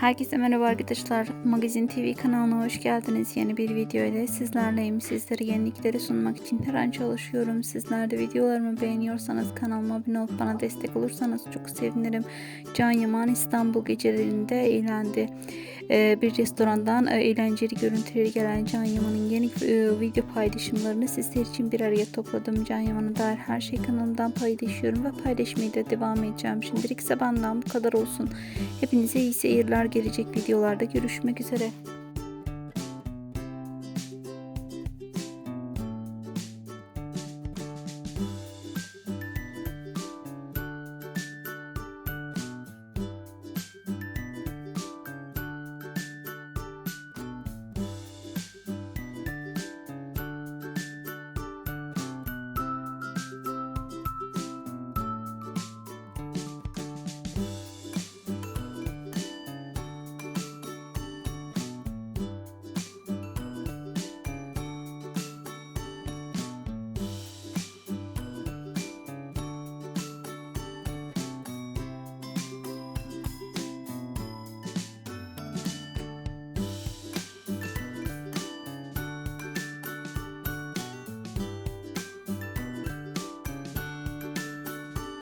Herkese merhaba arkadaşlar. Magazin TV kanalına hoş geldiniz. Yeni bir video ile sizlerleyim. Sizlere yenilikleri sunmak için her an çalışıyorum. Sizler de videolarımı beğeniyorsanız kanalıma abone olup bana destek olursanız çok sevinirim. Can Yaman İstanbul gecelerinde eğlendi. Ee, bir restorandan e, eğlenceli görüntüleri gelen Can Yaman'ın yeni e, video paylaşımlarını sizler için bir araya topladım. Can Yaman'a dair her şey kanalımdan paylaşıyorum ve paylaşmaya da devam edeceğim. Şimdilik ise benden bu kadar olsun. Hepinize iyi seyirler. Gelecek videolarda görüşmek üzere.